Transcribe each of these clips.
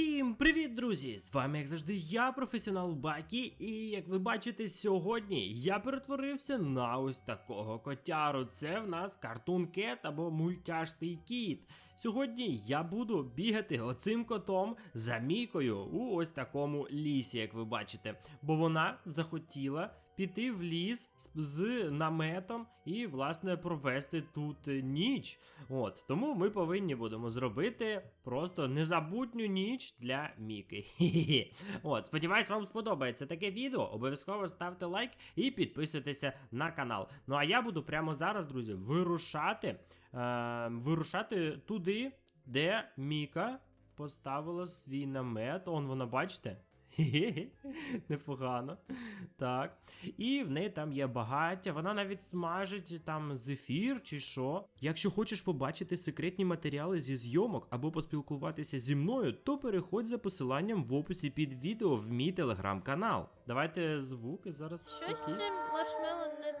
Всім привіт, друзі! З вами, як завжди, я, професіонал Бакі, і як ви бачите, сьогодні я перетворився на ось такого котяру. Це в нас картун кет або мультяшний кіт. Сьогодні я буду бігати оцим котом за мікою у ось такому лісі, як ви бачите. Бо вона захотіла піти в ліс з, наметом і, власне, провести тут е, ніч. От, тому ми повинні будемо зробити просто незабутню ніч для Міки. Хі-хі-хі. От, сподіваюсь, вам сподобається таке відео. Обов'язково ставте лайк і підписуйтеся на канал. Ну а я буду прямо зараз, друзі, вирушати, е, вирушати туди, де Міка поставила свій намет. Он вона, бачите? Непогано. Так. І в неї там є багаття, вона навіть смажить там зефір чи що. Якщо хочеш побачити секретні матеріали зі зйомок або поспілкуватися зі мною, то переходь за посиланням в описі під відео в мій телеграм-канал. Давайте звуки зараз. Щось маршмело не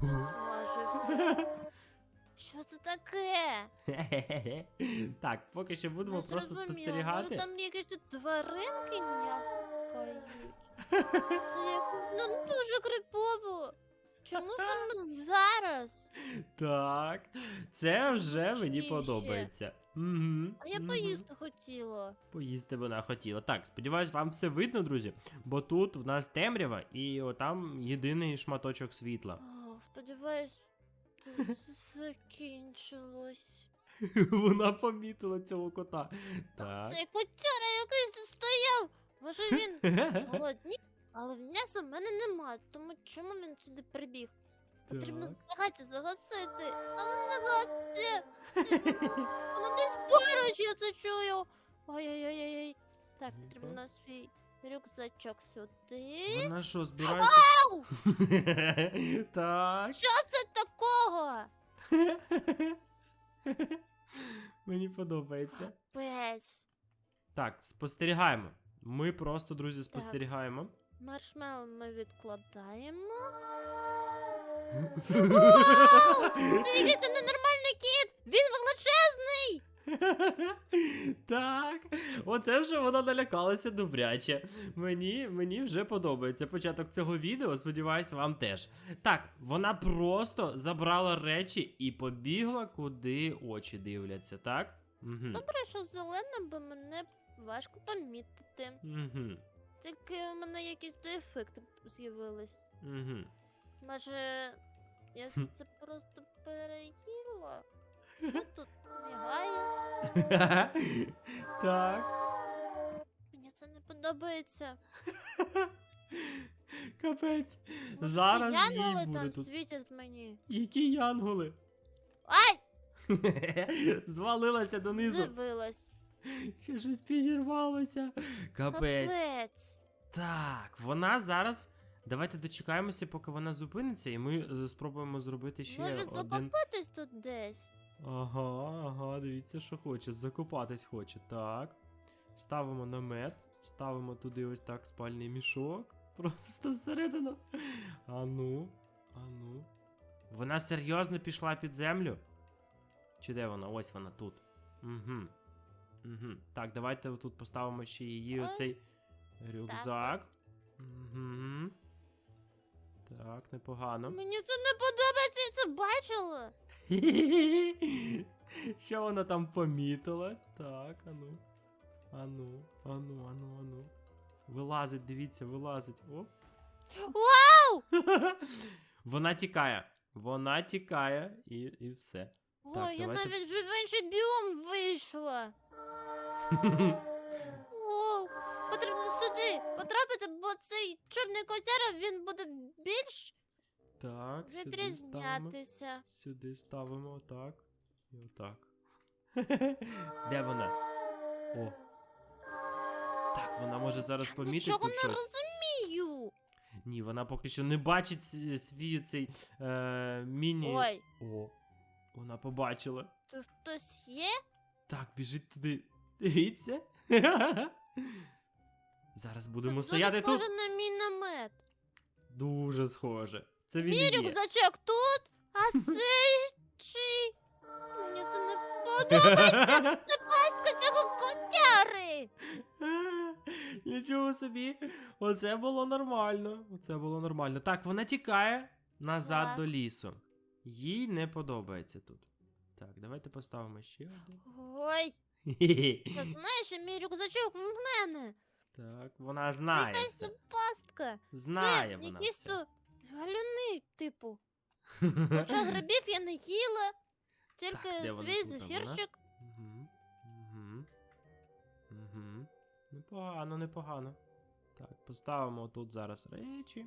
смажив. Що це таке? Хе-хе-хе. Так, поки що будемо Не просто зрозуміла. спостерігати. Може там якісь тут тваринки нявкають? Це як ну дуже крипово. Чому саме зараз? Так, це вже мені Ще. подобається. Угу, А я поїсти хотіла. Поїсти вона хотіла. Так, сподіваюсь, вам все видно, друзі. Бо тут в нас темрява, і отам єдиний шматочок світла. О, сподіваюсь, закінчилось. Вона помітила цього кота. Так. Цей котяра якийсь стояв. Може він голодні, але м'яса в мене нема, тому чому він сюди прибіг? Потрібно Так. загасити. А воно не гаситься. Воно десь поруч, я це чую. Ой-ой-ой. Так, потрібно свій рюкзачок сюди. Вона що, збирається? Ау! так. Що це такого? Мені подобається. Пець. Так, спостерігаємо. Ми просто, друзі, спостерігаємо. Маршмел ми відкладаємо. Вау! Це якийсь ненормальний кіт! Він! так, оце вже вона налякалася добряче. Мені, мені вже подобається початок цього відео, сподіваюсь, вам теж. Так, вона просто забрала речі і побігла, куди очі дивляться, так? Угу. Добре, що зелена, бо мене важко помітити. Угу. Тільки у мене якісь дефекти з'явились. Угу. Може, я це просто переїла? Тут мігає? так. Мені це не подобається. Капець. Може, Зараз ці їй янголи буде там тут. світять мені. Які янголи? Ай! Звалилася донизу. Дивилась. Ще щось підірвалося. Капець. Капець. Так, вона зараз. Давайте дочекаємося, поки вона зупиниться, і ми е, спробуємо зробити ще Може один. закопатись тут десь? Ага, ага, дивіться, що хоче. Закопатись хоче. Так. Ставимо намет, ставимо туди ось так спальний мішок. Просто всередину. Ану, ану. Вона серйозно пішла під землю? Чи де вона? Ось вона тут. Угу. Угу. Так, давайте тут поставимо ще її оцей рюкзак. Угу. Так, непогано. Мені це не подобається, я це бачила. Що вона там помітила? Так, ану. Ану, ану, ану, ану. Вилазить, дивіться, вилазить. Оп. Вау! Вона тікає. Вона тікає і, і все. Ой, Так, я давайте- навіть вже в інший біом вийшла. О, потрібно сюди потрапити, бо цей чорний котяра він буде більш Так, сюди ставимо. відрізнятися. Сюди ставимо отак. І отак. Де вона? О. Так, вона може зараз помітити Нічого не щось. розумію. Ні, вона поки що не бачить с- свій цей е, міні. Ой, О, вона побачила. тут хтось є? Так, біжить туди. Дивіться. Зараз будемо це стояти дуже тут. схоже на мій. Дуже схоже. Це він Мій і є. рюкзачок тут, а цей чий? Мені це не Це пастка цього котяри. Нічого собі. Оце було нормально. Оце було нормально. Так, вона тікає назад Так. до лісу. Їй не подобається тут. Так, давайте поставимо ще один. Ой, ти знаєш, що мій рюкзачок в мене. Так, вона Це знає якась все. пастка. Знає це вона якийсь все. то галюни, типу. Хоча грибів я не їла. Тільки Так, де вона свій тут, вона? зефірчик. Угу. Угу. Угу. Непогано, непогано. Так, поставимо тут зараз речі.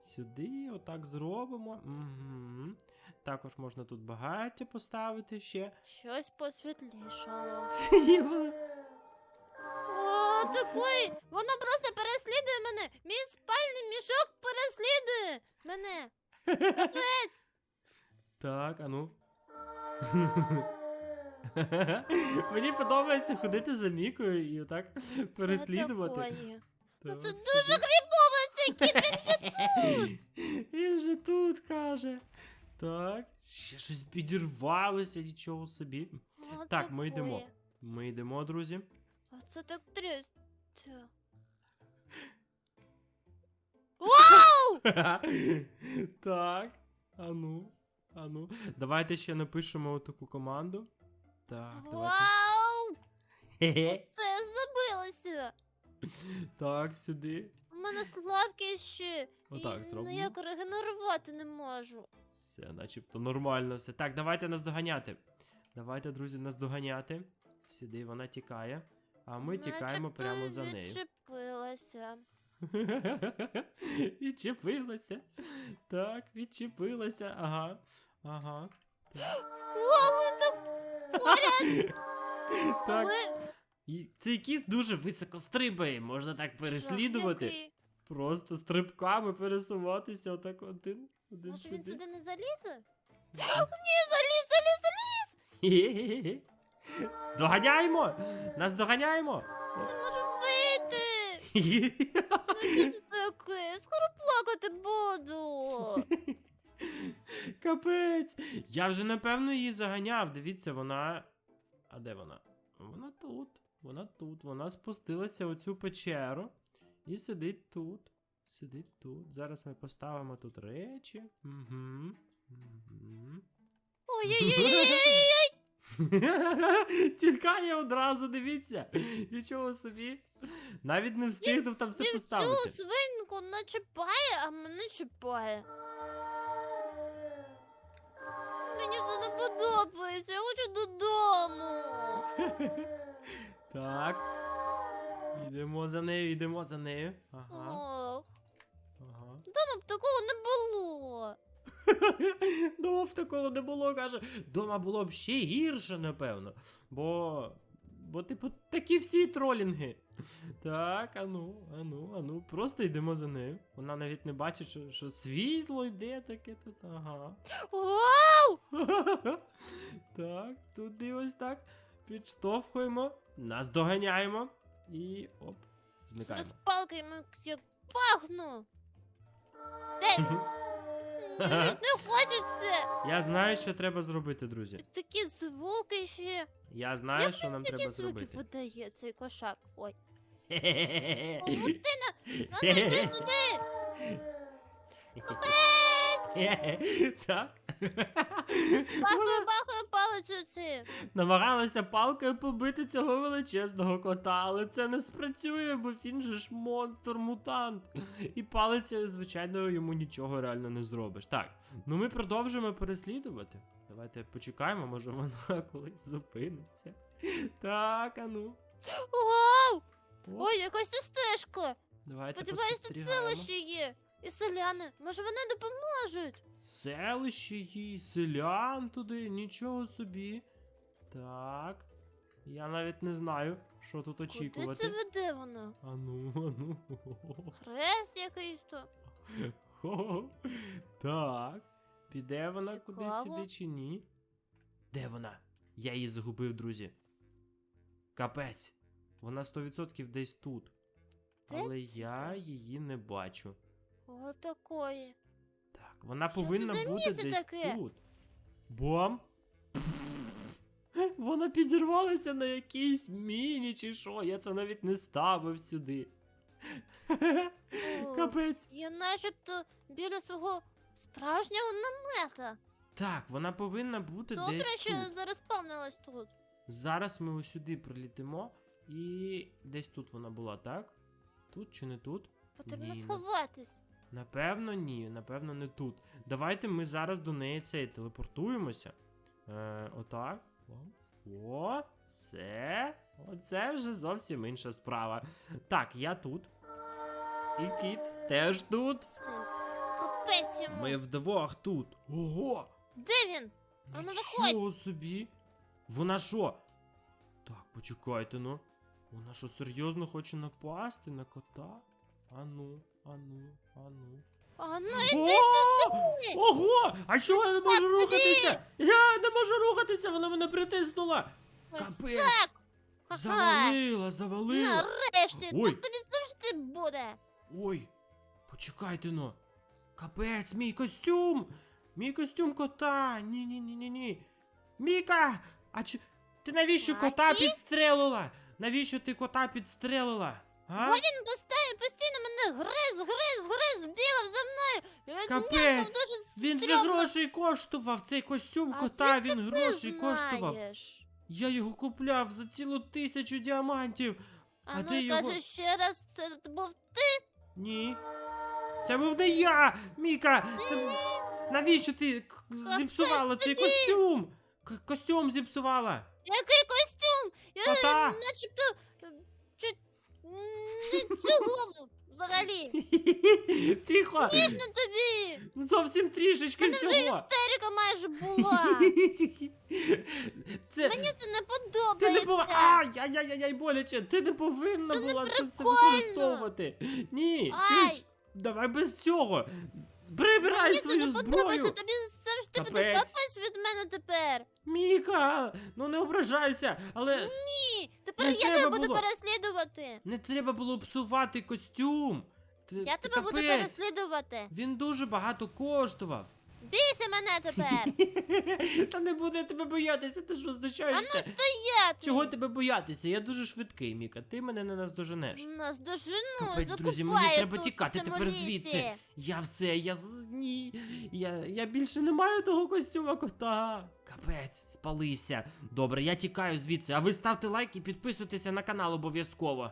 Сюди, отак зробимо. Угу. Також можна тут багаття поставити ще. Щось посвітлішало. О, такий! Воно просто переслідує мене! Мій спальний мішок переслідує мене! Капець! Так, а ну. Мені подобається ходити за Мікою і отак переслідувати. Ну це дуже грибово, цей кіт, він Він же тут каже. Так, ще щось підірвалося, нічого собі. Так, ми йдемо. Ми йдемо, друзі. А це так трясся. так, ану, ану. Давайте ще напишемо таку команду. Так, давайте. Вау! Хе-хе. Це я забилася! Так, сюди. У мене слабкість ще. Отак і зробимо. ніяк регенерувати не можу. Все, начебто нормально все. Так, давайте нас доганяти. Давайте, друзі, нас доганяти. Сюди вона тікає. А ми тікаємо прямо за нею. Відчепилася. Відчепилася. Так, відчепилася. Ага. Ага. Поряд! так. І цей кіт дуже високо стрибає, можна так переслідувати. Просто стрибками пересуватися отак один. Один Може він сюди. сюди не залізе? Ні, заліз, заліз, заліз! Хе-хе-хе. Доганяємо! Нас доганяємо! Не можу вийти! Що це таке? Скоро плакати буду. Капець! Я вже напевно її заганяв. Дивіться, вона. А де вона? Вона тут. Вона тут. Вона спустилася у цю печеру і сидить тут. Сидить тут. Зараз ми поставимо тут речі. Угу. Угу. Ой-ой-ой! Тікає одразу, дивіться. Нічого собі. Навіть не встигнув там все Він поставити. всю свинку начіпає, а мене чіпає. Мені це не подобається, я хочу додому. Так. Йдемо за нею, йдемо за нею. Ага. Ох, Ага. дома б такого не було. Дома б такого не було, каже. Дома було б ще гірше, напевно. Бо. Бо, типу, такі всі тролінги. Так, ану, ану, ану. Просто йдемо за нею. Вона навіть не бачить, що, що світло йде таке тут. Ага. Вау! так, туди ось так. Підштовхуємо, нас доганяємо. І оп, зникаємо. палками як пахну. Де? Мені не хочеться. Я знаю, що треба зробити, друзі. Такі звуки ще. Я знаю, Як що нам Такі треба звуки зробити. видає цей кошак. Ой. Павутина! А ну йди сюди! Так. Бахаю, бахаю палицю цим. Намагалася палкою побити цього величезного кота, але це не спрацює, бо він же ж монстр, мутант. І палицею, звичайно, йому нічого реально не зробиш. Так, ну ми продовжуємо переслідувати. Давайте почекаємо, може вона колись зупиниться. Так, а ну. Вау! Ой, якась тут стежка. давайте Сподіваюсь, тут селище є. І селяни. Може вони допоможуть? Селище їй, селян туди, нічого собі. Так. Я навіть не знаю, що тут Куди це очікувати. веде воно? Ану, ану. Хрест якийсь то. Хо-хо. Так. Піде вона кудись сюди чи ні? Де вона? Я її загубив, друзі. Капець. Вона 100% десь тут. Але я її не бачу. О, такої. Так, вона Що це повинна за бути місце десь таке? тут. Бом! Вона підірвалася на якійсь міні чи що, я це навіть не ставив сюди. О, Капець. Я начебто біля свого справжнього намета. Так, вона повинна бути Добре, десь що тут. зараз спавнилась тут. Зараз ми ось сюди прилітимо, і десь тут вона була, так? Тут чи не тут? Потрібно Ні, сховатись. Напевно, ні, напевно, не тут. Давайте ми зараз до неї цей телепортуємося. Е, отак. О, все. Оце вже зовсім інша справа. Так, я тут. І кіт теж тут. Капець йому. Ми вдвох тут. Ого! Де він? А ну Нічого собі. Вона що? Так, почекайте ну. Вона що, серйозно хоче напасти на кота? Ану, ану, ану. А ну іди сюди. Ого! А чого я не можу рухатися? Я не можу рухатися, вона мене притиснула. Ось Капець! так. Завалила, завалила. Нарешті, Ой. так тобі завжди буде. Ой, почекайте ну. Капець, мій костюм! Мій костюм кота! Ні, ні, ні, ні, ні. Міка! А чи ти навіщо кота Бакі? підстрелила? Навіщо ти кота підстрелила? А? Бо він постійно мене гриз, гриз, гриз, бігав за мною. І от Капець! дуже Він же стрьомно. грошей коштував, цей костюм А кота, звідки він ти грошей коштував. знаєш? Я його купляв за цілу тисячу діамантів. А, А ну ти його- кажи ще раз, це був Ні. Це був не я! Міка! Ти... Навіщо ти к- зіпсувала цей тобі? костюм? К- костюм зіпсувала. Який костюм? Я Кота! начебто е, чуть не цього взагалі. Тихо! Смішно тобі. Зовсім трішечки Мене вже всього. істерика майже була. Це Мені це не ти не по-ай-ай-ай ай, боляче. Ти не повинна Це не була це все прикольно. використовувати. Ні, Ай. чуєш? Давай без цього. Прибирай Мені це свою не подобається, зброю. тобі завжди буде Капець. від мене тепер. Міка, ну не ображайся, але Ні, тепер Не я треба тебе буду було. переслідувати. не треба було псувати костюм. Ти- Я тебе буду капець. переслідувати. Він дуже багато коштував. Бійся мене тепер. Та не буду тебе боятися, ти що А ну стояти. Чого тебе боятися? Я дуже швидкий, Міка. Ти мене не наздоженеш. Нас дожену, Капець, друзі, мені закопаю треба тут, тікати в цьому тепер лісі. звідси. Я все, я з- ні. Я, я більше не маю того костюма кота. Капець, спалився. Добре, я тікаю звідси. А ви ставте лайк і підписуйтеся на канал обов'язково.